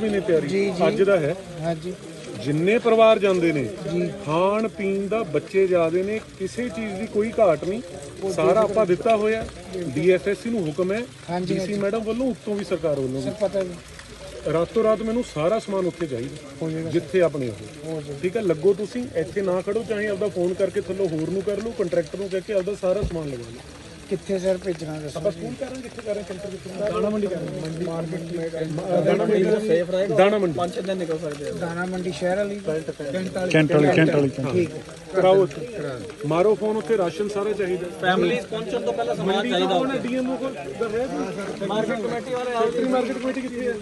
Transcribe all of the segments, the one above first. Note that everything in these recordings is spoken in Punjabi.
ਵੀ ਨੇ ਤਿਆਰੀ ਜੀ, ਜੀ। ਅੱਜ ਦਾ ਹੈ। ਹਾਂਜੀ। ਜਿੰਨੇ ਪਰਿਵਾਰ ਜਾਂਦੇ ਨੇ ਖਾਣ ਪੀਣ ਦਾ ਬੱਚੇ ਜਾਦੇ ਨੇ ਕਿਸੇ ਚੀਜ਼ ਦੀ ਕੋਈ ਘਾਟ ਨਹੀਂ। ਸਾਰਾ ਆਪਾਂ ਦਿੱਤਾ ਹੋਇਆ। ਡੀਐਫਐਸਸੀ ਨੂੰ ਹੁਕਮ ਹੈ। ਹਾਂਜੀ, ਡੀਸੀ ਮੈਡਮ ਵੱਲੋਂ ਉੱਤੋਂ ਵੀ ਸਰਕਾਰ ਵੱਲੋਂ ਸਰ ਵੀ। ਪਤਾ ਨਹੀਂ। ਰਾਤੋਂ ਰਾਤ ਮੈਨੂੰ ਸਾਰਾ ਸਮਾਨ ਉੱਥੇ ਹੋ ਚਾਹੀਦਾ ਜਾਏਗਾ ਜਿੱਥੇ ਆਪਣੇ ਹੋ ਜਾਏਗਾ। ਠੀਕ ਹੈ ਲੱਗੋ ਤੁਸੀਂ ਇੱਥੇ ਨਾ ਖੜੋ ਚਾਹੇ ਆਪਦਾ ਫੋਨ ਕਰਕੇ ਥੱਲੋਂ ਹੋਰ ਨੂੰ ਕਰ ਲਓ ਕੰਟਰੈਕਟਰ ਨੂੰ ਕਹਿ ਕੇ ਆਪਦਾ ਸਾਰਾ ਸਮਾਨ ਲਗਾ ਲਓ। ਕਿੱਥੇ ਸਰ ਭੇਜਣਾ ਦੱਸੋ ਆਪਾਂ ਸਕੂਲ ਕਰਾਂਗੇ ਕਿੱਥੇ ਕਰਾਂਗੇ ਸੈਂਟਰ ਕਿੱਥੇ ਦਾਣਾ ਮੰਡੀ ਕਰਾਂਗੇ ਮੰਡੀ। ਮਾਰਕੀਟ ਦਾਣਾ ਮੰਡੀ ਸੇਫ ਰਹੇਗਾ। ਦਾਣਾ ਮੰਡੀ। ਪੰਜ ਦਿਨ ਨਿਕਲ ਸਕਦੇ ਆ। ਦਾਣਾ ਮੰਡੀ ਸ਼ਹਿਰ ਵਾਲੀ? ਕੈਂਟ ਵਾਲੀ। ਕੈਂਟ ਵਾਲੀ ਕੈਂਟ ਵਾਲੀ। ਠੀਕ ਕਰਾਓ ਮਾਰੋ ਫੋਨ ਉੱਥੇ ਰਾਸ਼ਨ ਸਾਰਾ ਚਾਹੀਦਾ। ਫੈਮਿਲੀਜ਼ ਪਹੁੰਚਣ ਤੋਂ ਪਹਿਲਾਂ ਸਮਾਨ ਚਾਹੀਦਾ ਚਾਹੀਦਾ ਡੀਐਮਓ ਕੋਲ ਹੈ ਮਾਰਕੀਟ ਕਮੇਟੀ ਵਾਲੇ ਫੈਕਟਰੀ ਮਾਰਕੀਟ ਕਮੇਟੀ ਕਿੱਥੇ ਹੈ?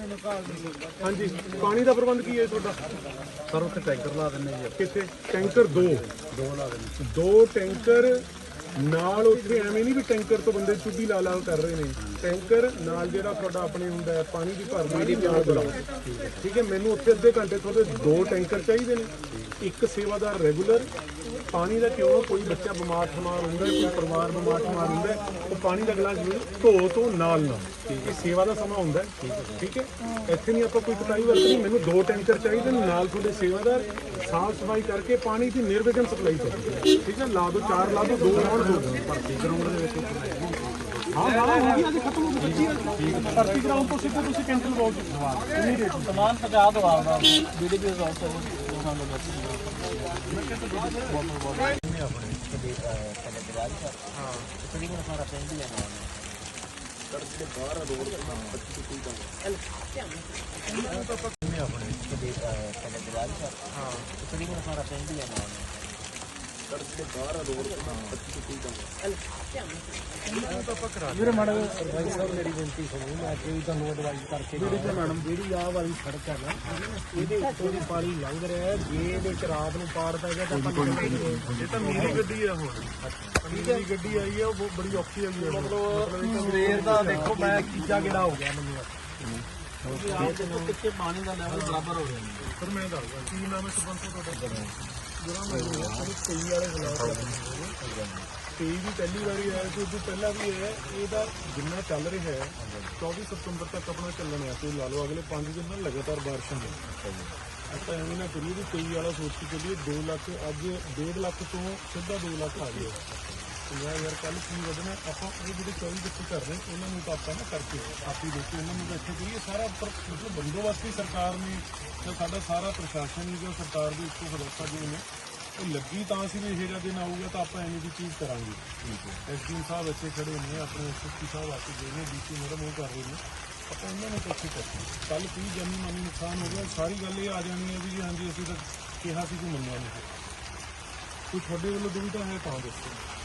ਹਾਂਜੀ। ਪਾਣੀ ਦਾ ਪ੍ਰਬੰਧ ਕੀ ਹੈ ਤੁਹਾਡਾ? ਸਰ ਉੱਥੇ ਟੈਂਕਰ ਲਾ ਦਿੰਦੇ ਜੀ। ਕਿੱਥੇ? ਟੈਂਕਰ ਦੋ। ਦੋ ਲਾ ਦੇਣੇ ਦੋ ਟੈਂਕਰ ਨਾਲ ਉੱਥੇ ਐਵੇਂ ਨਹੀਂ ਵੀ ਟੈਂਕਰ ਤੋਂ ਬੰਦੇ ਚੁੱਭੀ ਲਾ ਲਾ ਕਰ ਰਹੇ ਨੇ। ਟੈਂਕਰ ਨਾਲ ਜਿਹੜਾ ਤੁਹਾਡਾ ਆਪਣੇ ਹੁੰਦਾ ਹੈ, ਪਾਣੀ ਦੀ ਭਰਦੀ ਨਾਲ ਬੁਲਾਓ ਠੀਕ ਹੈ, ਮੈਨੂੰ ਉੱਥੇ ਅੱਧੇ ਘੰਟੇ ਤੁਹਾਡੇ ਦੋ ਟੈਂਕਰ ਚਾਹੀਦੇ ਨੇ। ਇੱਕ ਸੇਵਾਦਾਰ ਰੈਗੂਲਰ, ਪਾਣੀ ਦਾ ਕਿਉਂ ਕੋਈ ਬੱਚਾ ਬਿਮਾਰ ਠਮਾਰ ਹੁੰਦਾ ਕੋਈ ਪਰਿਵਾਰ ਬਿਮਾਰ ਠਮਾਰ ਹੁੰਦਾ ਉਹ ਪਾਣੀ ਦਾ ਗਲਾਸ ਜ਼ਰੂਰ ਧੋ ਤੋਂ ਨਾਲ ਨਾਲ। ਇਹ ਸੇਵਾ ਦਾ ਸਮਾਂ ਹੁੰਦਾ ਹੈ। ਠੀਕ ਹੈ, ਇੱਥੇ ਨਹੀਂ ਆਪਾਂ ਕੋਈ ਕਟਾਈ ਵਰਤਣੀ ਮੈਨੂੰ ਦੋ ਟੈਂਕਰ ਚਾਹੀਦੇ ਨੇ, ਨਾਲ ਤੁਹਾਡੇ ਸੇਵਾਦਾਰ, ਸਾਫ਼ ਸਫ਼ਾਈ ਕਰਕੇ ਪਾਣੀ ਦੀ ਨਿਰਵਿਘਨ ਸਪਲਾਈ ਕਰੋ ਠੀਕ ਹੈ, ਲਾ ਦੋ, ਚਾਰ ਲਾ ਦੋ ਦੋ ਲਾਉਣ ਦੋ ਭਰਤੀ ਗਰਾਊਂਡ ਦੇ ਵਿੱਚ ਹਾਂ। ਹਾਂ ਹੋ ਗਈ ਅੱਜ ਖਤਮ ਹੋ ਗਈ ਬੱਚੀ ਭਰਤੀ ਗਰਾਊਂਡ ਤੋਂ ਸਿੱਧਾ ਤੁਸੀਂ ਕੈਂਟਲ ਬਾਲ ਚ ਸਵਾਲ ਇਮੀਡੀਏਟ ਸਮਾਨ ਪਹੁੰਚਾ ਦੋ ਆਪਦਾ ਬੀਡੀਪੀ ਰਿਜ਼ੋਰਸ ਲੋਕਾਂ ਦੇ ਵਿੱਚ ਵੀਰੇ ਮਾੜਾ ਸਰਪੰਚ ਸਾਹਿਬ ਮੇਰੀ ਬੇਨਤੀ ਸੁਣੋ ਮੈਂ ਕੋਈ ਤੁਹਾਨੂੰ ਐਡਵਾਈਸ ਕਰਕੇ ਜਿਹੜੀ ਮੈਡਮ ਜਿਹੜੀ ਆਹ ਵਾਲੀ ਸੜਕ ਹੈ ਨਾ ਇਹਦੇ ਉੱਤੋਂ ਦੀ ਪਾਣੀ ਲੰਘ ਰਿਹਾ ਹੈ ਜੇ ਇਹਦੇ ਚ ਰਾਤ ਨੂੰ ਪਾੜ ਪੈ ਗਿਆ ਤਾਂ ਆਪਾਂ ਇਹ ਤਾਂ ਮੇਰੀ ਗੱਡੀ ਆ ਹੁਣ ਮੇਰੀ ਗੱਡੀ ਆਈ ਹੈ ਉਹ ਬੜੀ ਔਖੀ ਆਈ ਹੈ ਮਤਲਬ ਸਵੇਰ ਦਾ ਦੇਖੋ ਮੈਂ ਤੀਜਾ ਗੇੜਾ ਹੋ ਗਿਆ ਮੈਨੂੰ ਕਿੱਥੇ ਪਾਣੀ ਦਾ ਲੈਵਲ ਬਰਾਬਰ ਹੋ ਰਿਹਾ ਪਰ ਮੈਂ ਦੱਸਦਾ ਕੀ ਨਾਮ ਹੈ ਸਰਪੰਚ ਤੁਹਾਡਾ ਜਿਹੜਾ ਮੈਂ ਤੁਹਾਨੂੰ ਕਈ ਵਾਲੇ ਹਾਲਾਤ ਕਈ ਵੀ ਪਹਿਲੀ ਵਾਰੀ ਆਇਆ ਸੀ ਉਦੋਂ ਪਹਿਲਾਂ ਵੀ ਹੈ ਇਹਦਾ ਜਿੰਨਾ ਚੱਲ ਰਿਹਾ ਹੈ 24 ਸਤੰਬਰ ਤੱਕ ਆਪਣਾ ਚੱਲਣਾ ਹੈ ਤੇ ਲਾ ਲਓ ਅਗਲੇ 5 ਦਿਨ ਨਾਲ ਲਗਾਤਾਰ ਬਾਰਿਸ਼ਾਂ ਨੇ ਆਪਾਂ ਐਵੇਂ ਨਾ ਕਰੀਏ ਵੀ ਕਈ ਵਾਲਾ ਸੋਚ ਕੇ ਚੱਲੀਏ 2 ਲੱਖ ਅੱਜ 1.5 ਲੱਖ ਤੋਂ ਸਿੱਧਾ 2 ਲੱਖ ਆ ਗਿਆ ਯਾਰ ਯਾਰ ਕੱਲ ਕੀ ਵਧਣਾ, ਆਪਾਂ ਇਹ ਜਿਹੜੇ 24 ਬੱਚੇ ਕਰ ਰਹੇ ਉਹਨਾਂ ਨੂੰ ਤਾਂ ਆਪਾਂ ਨਾ ਕਰਕੇ ਆਪੀ ਦੇਖੋ ਉਹਨਾਂ ਨੂੰ ਤਾਂ ਇੱਥੇ ਕਰੀਏ ਸਾਰਾ ਪਰ ਮਤਲਬ ਬੰਦੋਬਸਤ ਹੀ ਸਰਕਾਰ ਨੇ ਤੇ ਸਾਡਾ ਸਾਰਾ ਪ੍ਰਸ਼ਾਸਨ ਹੀ ਜੋ ਸਰਕਾਰ ਦੇ ਇੱਕੋ ਹਦਾਇਤਾਂ ਜੋ ਨੇ, ਉਹ ਲੱਗੀ ਤਾਂ ਅਸੀਂ ਵੀ ਇਹ ਜਿਹਾ ਦਿਨ ਆਊਗਾ ਤਾਂ ਆਪਾਂ ਐਵੇਂ ਦੀ ਚੀਜ਼ ਕਰਾਂਗੇ। ਠੀਕ ਹੈ ਐਸਡੀਐਮ ਸਾਹਿਬ ਇੱਥੇ ਖੜੇ ਨੇ, ਆਪਣੇ ਐਸਐਸਪੀ ਸਾਹਿਬ ਆ ਕੇ ਗਏ ਨੇ, ਡੀਸੀ ਮੈਡਮ ਉਹ ਕਰ ਰਹੇ ਨੇ, ਆਪਾਂ ਉਹਨਾਂ ਨੂੰ ਕਿੱਥੇ ਕਰਦੇ ਕੱਲ ਕੀ ਜਾਨੀ ਮਾਨੀ ਨੁਕਸਾਨ ਹੋ ਗਿਆ, ਸਾਰੀ ਗੱਲ ਇਹ ਆ ਜਾਣੀ ਹੈ ਵੀ ਜੀ ਹਾਂਜੀ, ਅਸੀਂ ਤਾਂ ਕਿਹਾ ਸੀ ਕਿ ਮੰਨਿਆ ਨਹੀਂ। ਕੋਈ ਤੁਹਾਡੇ ਵੱਲੋਂ ਦੁਵਿਧਾ ਹੈ ਤਾਂ ਦੱਸੋ।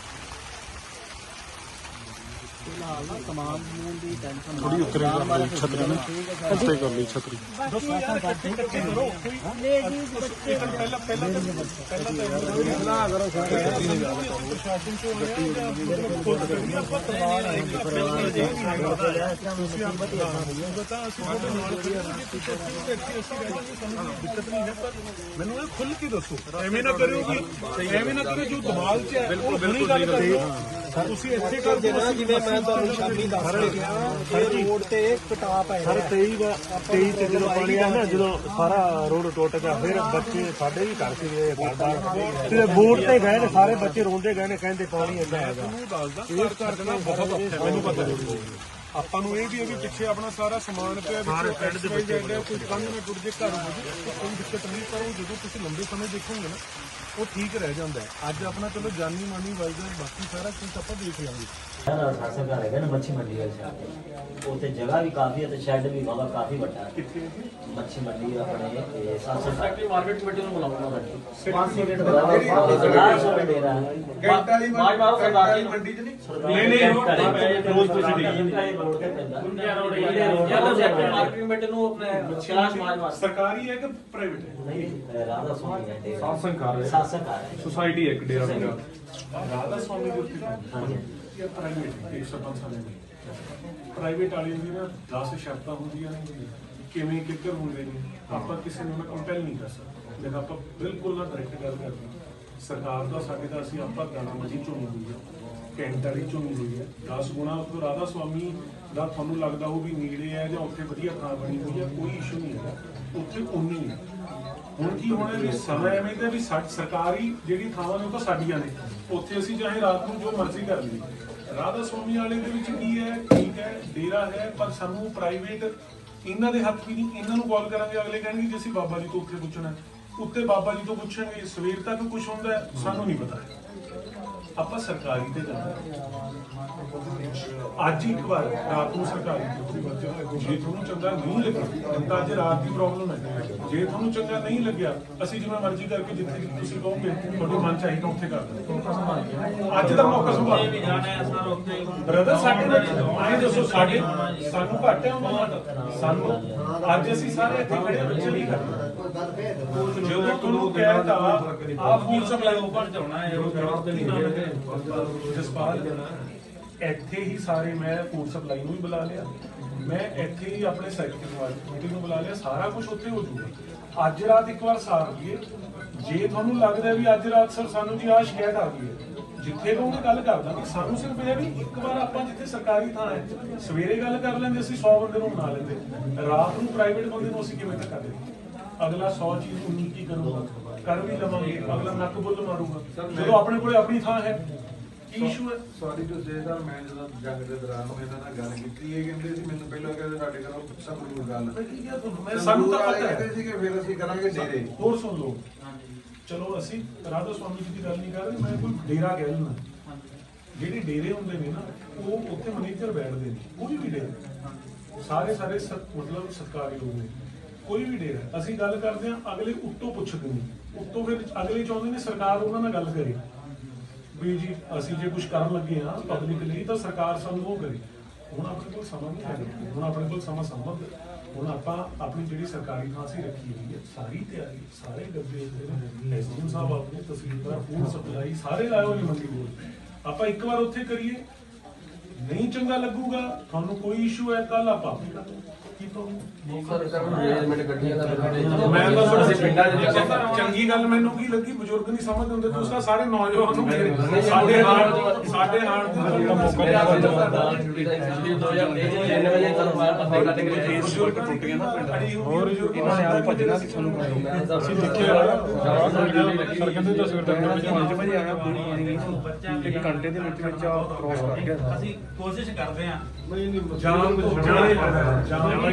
ਫਿਲਹਾਲ ਨਾ ਸਮਾਨ ਸਮੂਨ ਦੀ ਟੈਨਸ਼ਨ ਥੋੜੀ ਉਤਰੇ ਜਾਂਦੀ ਛਤਰੀ ਨਾ। ਉੱਤੇ ਕਰ ਲਈ ਛਤਰੀ। ਪਹਿਲਾਂ ਪਹਿਲਾਂ ਪਹਿਲਾਂ ਪ੍ਰਸ਼ਾਸਨ ਤੋਂ ਹੋਇਆ ਮੈਨੂੰ ਇਹ ਖੁੱਲ ਕੇ ਦੱਸੋ। ਐਵੇਂ ਨਾ ਕਰਿਓ ਕਿ ਐਵੇਂ ਨਾ ਕਰਿਓ ਜੋ ਦਿਮਾਗ 'ਚ ਹੈ ਉਹ ਨਹੀਂ ਗੱਲ ਕਰਦੇ ਤੁਸੀਂ ਇੱਥੇ ਕਰ ਦੇਣਾ ਜਿਵੇਂ ਮੈਂ ਤੁਹਾਨੂੰ ਸ਼ਾਮੀ ਦੱਸ ਕੇ ਗਿਆ ਇਹ ਰੋਡ ਤੇ ਕਟਾਪ ਹੈ ਸਰ 23 ਦਾ 23 ਚ ਜਦੋਂ ਪਾਣੀ ਆਇਆ ਨਾ ਜਦੋਂ ਸਾਰਾ ਰੋਡ ਟੁੱਟ ਗਿਆ ਫਿਰ ਬੱਚੇ ਸਾਡੇ ਵੀ ਘਰ ਸੀ ਤੇ ਬੋਟ ਤੇ ਗਏ ਨੇ ਸਾਰੇ ਬੱਚੇ ਰੋਂਦੇ ਗਏ ਨੇ ਕਹਿੰਦੇ ਪਾਣੀ ਇੰਨਾ ਹੈਗਾ ਨੂੰ ਦੱਸਦਾ ਇਹ ਕਰਨਾ ਬਹੁਤ ਔਖਾ ਮੈਨੂੰ ਪਤਾ ਹੈ ਆਪਾਂ ਨੂੰ ਇਹ ਵੀ ਹੈ ਵੀ ਪਿੱਛੇ ਆਪਣਾ ਸਾਰਾ ਸਮਾਨ ਪਿਆ ਵਿੱਚ ਪਿੰਡ ਦੇ ਬੱਚੇ ਕੋਈ ਕੰਨ ਨਾ ਟੁੱਟ ਜੇ ਘਰ ਹੋ ਜੇ ਤਾਂ ਕੋਈ ਦਿੱਕਤ ਨਹੀਂ ਪਰ ਉਹ ਜਦੋਂ ਤੁਸੀਂ ਲੰਬੇ ਸਮੇਂ ਦੇਖੋਗੇ ਨਾ ਉਹ ਠੀਕ ਰਹਿ ਜਾਂਦਾ ਅੱਜ ਆਪਣਾ ਚਲੋ ਜਾਨੀ ਮਾਨੀ ਵਜਦਾ ਬਾਕੀ ਸਾਰਾ ਕੁਝ ਆਪਾਂ ਦੇਖ ਲਾਂਗੇ। ਸਾਰਾ ਸਾਸਾ ਘਰ ਹੈਗਾ ਨਾ ਮੱਛੀ ਮੰਡੀ ਵਾਲੀ ਸਾਈਡ ਉੱਥੇ ਜਗ੍ਹਾ ਵੀ ਕਾਫੀ ਹੈ ਤੇ ਸ਼ੈੱਡ ਵੀ ਵਾਵਾ ਕਾਫੀ ਵੱਡਾ ਹੈ। ਮੱਛੀ ਮੰਡੀ ਆਪਣੇ ਇਹ ਸਾਸਾ ਫੈਕਟਰੀ ਮਾਰਕੀਟ ਕਮੇਟੀ ਨੂੰ ਵਾਲੀ ਮਾਰ ਮਾਰੋ ਸਰਦਾਰ ਮੰਡੀ ਨਹੀਂ? ਨਹੀਂ ਰੋਜ਼ ਕੁਝ ਨਹੀਂ। ਰੋਡ ਤੇ ਪੈਂਦਾ ਯਾਰ ਫੈਕਟਰੀ ਮਾਰਕੀਟ ਕਮੇਟੀ ਨੂੰ ਆਪਣੇ ਸ਼ਿਲਾਸ਼ ਮਾਰ ਮਾਰ ਸਰਕਾਰੀ ਹੈ ਕਿ ਪ੍ਰਾਈਵੇਟ ਹੈ? ਨਹੀਂ ਰਾਧਾ ਸੋਨੀ ਹੈ ਡੇਰਾ। ਸਾਸਨ ਕਰ ਰਹੇ ਸਾਸਾ ਘਰ ਹੈ ਸੁਸਾਇਟੀ ਇੱਕ ਡੇਰਾ ਮੇਰਾ ਰਾਧਾ ਸਵਾਮੀ ਦੇ ਉੱਤੇ ਹਾਂਜੀ। ਇਹ ਪ੍ਰਾਈਵੇਟ ਇਹ ਸਰਪੰਚ ਸਾਹਿਬ ਨੇ। ਪ੍ਰਾਈਵੇਟ ਵਾਲੀ ਦੀ ਨਾ 10 ਸ਼ਰਤਾਂ ਹੁੰਦੀਆਂ ਨੇ ਕਿਵੇਂ ਕਿੱਧਰ ਹੁੰਦੇ ਨੇ। ਆਪਾਂ ਕਿਸੇ ਨੂੰ ਨਾ ਕੰਪੈਲ ਨਹੀਂ ਕਰ ਸਕਦੇ। ਜਦ ਆਪਾਂ ਬਿਲਕੁਲ ਨਾ ਡਾਇਰੈਕਟ ਗੱਲ ਕਰਦੇ ਹਾਂ। ਸਰਕਾਰ ਦਾ ਸਾਡੇ ਦਾ ਅਸੀਂ ਆਪਾਂ ਗਾਣਾ ਮਜੀ ਚੁਣੀ ਹੋਈ ਹੈ ਕੈਂਟ ਵਾਲੀ ਚੁਣੀ ਹੋਈ ਹੈ। 10 ਗੁਣਾ ਉੱਥੇ ਰਾਧਾ ਸਵਾਮੀ ਦਾ ਤੁਹਾਨੂੰ ਲੱਗਦਾ ਉਹ ਵੀ ਨੇੜੇ ਹੈ ਜਾਂ ਉੱਥੇ ਵਧੀਆ ਥਾਂ ਬਣੀ ਹੋਈ ਹੈ, ਕੋਈ ਇਸ਼ੂ ਨਹੀਂ ਹੈ ਉੱਥੇ ਉਨੀ ਹੈ। ਹੁਣ ਕੀ ਹੋਣਾ ਵੀ ਸਮਾਂ ਐਵੇਂ ਦਾ ਵੀ ਸਾ- ਸਰਕਾਰੀ ਜਿਹੜੀ ਥਾਵਾਂ ਨੇ ਉਹ ਤਾਂ ਸਾਡੀਆਂ ਨੇ। ਉੱਥੇ ਅਸੀਂ ਚਾਹੇ ਰਾਤ ਨੂੰ ਜੋ ਮਰਜ਼ੀ ਕਰ ਲਈਏ। ਰਾਧਾ ਸਵਾਮੀ ਵਾਲੇ ਦੇ ਵਿੱਚ ਕੀ ਹੈ? ਠੀਕ ਹੈ, ਡੇਰਾ ਹੈ, ਪਰ ਸਾਨੂੰ ਪ੍ਰਾਈਵੇਟ ਇਹਨਾਂ ਦੇ ਹੱਥ ਵੀ ਨਹੀਂ, ਇਹਨਾਂ ਨੂੰ ਕਾਲ ਕਰਾਂਗੇ, ਅਗਲੇ ਕਹਿਣਗੇ ਜੀ ਅਸੀਂ ਬਾਬਾ ਜੀ ਤੋਂ ਉੱਥੇ ਪੁੱਛਣਾ ਉੱਤੇ ਬਾਬਾ ਜੀ ਤੋਂ ਪੁੱਛਾਂਗੇ ਸਵੇਰ ਤੱਕ ਕੁਝ ਹੁੰਦਾ ਸਾਨੂੰ ਨਹੀਂ ਪਤਾ। ਆਪਾਂ ਸਰਕਾਰੀ ਤੇ ਜਾਂਦੇ ਹਾਂ। ਅੱਜ ਇੱਕ ਵਾਰ ਰਾਤ ਨੂੰ ਸਰਕਾਰੀ ਜੇ ਤੁਹਾਨੂੰ ਚੰਗਾ ਨਹੀਂ ਲੱਗਿਆ ਤਾਂ ਅੱਜ ਰਾਤ ਦੀ ਪ੍ਰੋਬਲਮ ਹੈ। ਜੇ ਤੁਹਾਨੂੰ ਚੰਗਾ ਨਹੀਂ ਲੱਗਿਆ ਅਸੀਂ ਜਿਵੇਂ ਮਰਜ਼ੀ ਕਰਕੇ ਜਿੱਥੇ ਵੀ ਤੁਸੀਂ ਕਹੋਗੇ ਤੁਹਾਡੇ ਮਨ ਚਾਹੀਦਾ ਉੱਥੇ ਕਰ ਦਿੰਦੇ ਅੱਜ ਦਾ ਮੌਕਾ ਸੰਭਾਲ ਵੀ ਜਾਣਾ ਹੈ ਸਰ ਉੱਥੇ ਬ੍ਰਦਰ ਸਾਡੇ ਨਾਲ ਆਏ ਦੱਸੋ ਸਾਡੇ ਸਾਨੂੰ ਘੱਟ ਹੈ ਉਹਨਾਂ ਦਾ ਸਾਨੂੰ? ਅੱਜ ਅਸੀਂ ਸਾਰੇ ਇੱਥੇ ਖੜੇ ਹਾਂ, ਬੱਚੇ ਨਹੀਂ ਕਰਦੇ ਜਦੋਂ ਤੁਹਾਨੂੰ ਕਹਿਤਾ ਆ ਫੂਡ ਸਪਲਾਈ ਉੱਪਰ ਜਾਣਾ ਹੈ ਉਹ ਜਵਾਬ ਦੇ ਨਹੀਂ ਜਸਪਾਲ ਇੱਥੇ ਹੀ ਸਾਰੇ ਮੈਂ ਫੂਡ ਸਪਲਾਈ ਨੂੰ ਵੀ ਬੁਲਾ ਲਿਆ। ਮੈਂ ਇੱਥੇ ਹੀ ਆਪਣੇ ਸੈਕਟਰੀ ਨੂੰ ਮੀਟਿੰਗ ਨੂੰ ਬੁਲਾ ਲਿਆ ਸਾਰਾ ਕੁਝ ਉੱਥੇ ਹੋ ਜੂਗਾ ਅੱਜ ਰਾਤ ਇੱਕ ਵਾਰ ਸਾਰ ਲਈਏ। ਜੇ ਤੁਹਾਨੂੰ ਲੱਗਦਾ ਵੀ ਅੱਜ ਰਾਤ ਸਰ ਸਾਨੂੰ ਜੀ ਆਹ ਸ਼ਿਕਾਇਤ ਆ ਗਈ ਹੈ ਜਿੱਥੇ ਕਹੋਗੇ ਗੱਲ ਕਰ ਦਾਂਗੇ ਸਾਨੂੰ ਸਿਰਫ ਇਹ ਵੀ ਇੱਕ ਵਾਰ ਆਪਾਂ ਜਿੱਥੇ ਸਰਕਾਰੀ ਥਾਂ ਹੈ ਸਵੇਰੇ ਗੱਲ ਕਰ ਲੈਂਦੇ ਅਸੀਂ 100 ਬੰਦੇ ਨੂੰ ਮਨਾ ਲੈਂਦੇ। ਰਾਤ ਨੂੰ ਪ੍ਰਾਈਵੇਟ ਬੰਦੇ ਨੂੰ ਅਸੀਂ ਕਿਵੇਂ ਧੱਕਾ ਦੇਵਾਂਗੇ ਅਗਲਾ 100 ਚੀਜ਼ ਉਨੀ ਕੀ ਕਰੂਗਾ ਕਰ ਵੀ ਲਵਾਂਗੇ ਅਗਲਾ ਨੱਕ ਬੁੱਲ ਮਾਰੂਗਾ। ਜਦੋਂ ਆਪਣੇ ਕੋਲੇ ਆਪਣੀ ਥਾਂ ਹੈ ਕੀ ਇਸ਼ੂ ਹੈ? ਸੌਰੀ ਟੂ ਸੇ ਸਰ ਮੈਂ ਜਦੋਂ ਜੰਗ ਦੇ ਦੌਰਾਨ ਇਹਨਾਂ ਨਾਲ ਗੱਲ ਕੀਤੀ ਇਹ ਕਹਿੰਦੇ ਸੀ ਮੈਨੂੰ ਪਹਿਲਾਂ ਕਹਿੰਦੇ ਸਾਡੇ ਘਰੋਂ ਸੰਗਰੂਰ ਗੱਲ ਮੈਂ ਕੀ ਕਿਹਾ ਤੁਹਾਨੂੰ? ਮੈਂ ਸਾਨੂੰ ਤਾਂ ਪਤਾ ਹੈ। ਕਹਿੰਦੇ ਸੀ ਕਿ ਫਿਰ ਅਸੀਂ ਕਰਾਂਗੇ ਡੇਰੇ। ਹੋਰ ਸੁਣ ਲਓ। ਚਲੋ ਅਸੀਂ ਰਾਧਾ ਸਵਾਮੀ ਜੀ ਦੀ ਗੱਲ ਨਹੀਂ ਕਰ ਰਹੇ ਮੈਂ ਕੋਈ ਡੇਰਾ ਕਹਿ ਲੈਣਾ ਜਿਹੜੇ ਡੇਰੇ ਹੁੰਦੇ ਨੇ ਨਾ ਉਹ ਉੱਥੇ ਮੈਨੇਜਰ ਬੈਠਦੇ ਨੇ ਕੋਈ ਵੀ ਡੇਰਾ। ਸਾਰੇ ਸਾਰੇ ਮਤਲਬ ਸਰਕਾਰੀ ਲੋਕ ਨੇ। ਕੋਈ ਵੀ ਡੇਰਾ, ਅਸੀਂ ਗੱਲ ਕਰਦੇ ਹਾਂ ਅਗਲੇ ਉੱਤੋਂ ਪੁੱਛਦੇ ਨੇ। ਉੱਤੋਂ ਫਿਰ ਅਗਲੇ ਚਾਹੁੰਦੇ ਨੇ ਸਰਕਾਰ ਉਹਨਾਂ ਨਾਲ ਗੱਲ ਕਰੇ। ਵੀ ਜੀ, ਅਸੀਂ ਜੇ ਕੁਝ ਕਰਨ ਲੱਗੇ ਆ ਪਬਲਿਕ ਲਈ ਤਾਂ ਸਰਕਾਰ ਸਾਨੂੰ ਉਹ ਕਰੇ। ਹੁਣ ਆਪਣੇ ਕੋਲ ਸਮਾਂ ਨਹੀਂ ਹੈ ਹੁਣ ਆਪਣੇ ਕੋਲ ਸਮਾਂ ਸੰਭਵ ਹੁਣ ਆਪਾਂ ਆਪਣੀ ਜਿਹੜੀ ਸਰਕਾਰੀ ਥਾਂ ਸੀ ਰੱਖੀ ਹੋਈ ਹੈ, ਸਾਰੀ ਤਿਆਰੀ, ਸਾਰੇ ਡੱਬੇ ਜਿਹੜੇ ਸਾਹਿਬ ਆਪਣੇ ਤਹਿਸੀਲਦਾਰ ਫੂਡ ਸਪਲਾਈ ਸਾਰੇ ਲਾਏ ਹੋਏ ਮੰਡੀ ਕੋਲ। ਆਪਾਂ ਇੱਕ ਵਾਰ ਉੱਥੇ ਕਰੀਏ। ਨਹੀਂ ਚੰਗਾ ਲੱਗੂਗਾ, ਤੁਹਾਨੂੰ ਕੋਈ ਇਸ਼ੂ ਹੈ ਕੱਲ ਆਪਾਂ ਮੈਂ ਤਾਂ ਪਿੰਡਾਂ ਚੰਗੀ ਗੱਲ ਮੈਨੂੰ ਕੀ ਲੱਗੀ ਬਜ਼ੁਰਗ ਨਹੀਂ ਸਮਝਦੇ ਹੁੰਦੇ ਤੁਸੀਂ ਤਾਂ ਸਾਰੇ ਨੌਜਵਾਨ ਨੂੰ ਮੇਰੇ ਸਾਡੇ ਹਾਲ ਸਾਡੇ ਹਾਲ ਦੀ ਤਾਂ ਮੌਕਾ ਬਜ਼ੁਰਗ ਟੁੱਟੀਆਂ ਨਾ ਪਿੰਡ ਹੋਰ ਇਹਨਾਂ ਨੇ ਆਪ ਭੱਜਣਾ ਸੀ ਸਾਨੂੰ ਅਸੀਂ ਦੇਖਿਆ ਸਰ ਕਹਿੰਦੇ ਤਾਂ ਸਵੇਰ ਤੱਕ ਪੰਜ ਵਜੇ ਆਇਆ ਪਾਣੀ ਇੱਕ ਘੰਟੇ ਦੇ ਵਿੱਚ ਵਿੱਚ ਆ ਕ੍ਰੋਸ ਕਰ ਗਿਆ ਅਸੀਂ ਕੋਸ਼ਿਸ਼ ਕਰਦੇ ਹਾਂ ਜਾਣ ਤੋਂ ਜਾਣੇ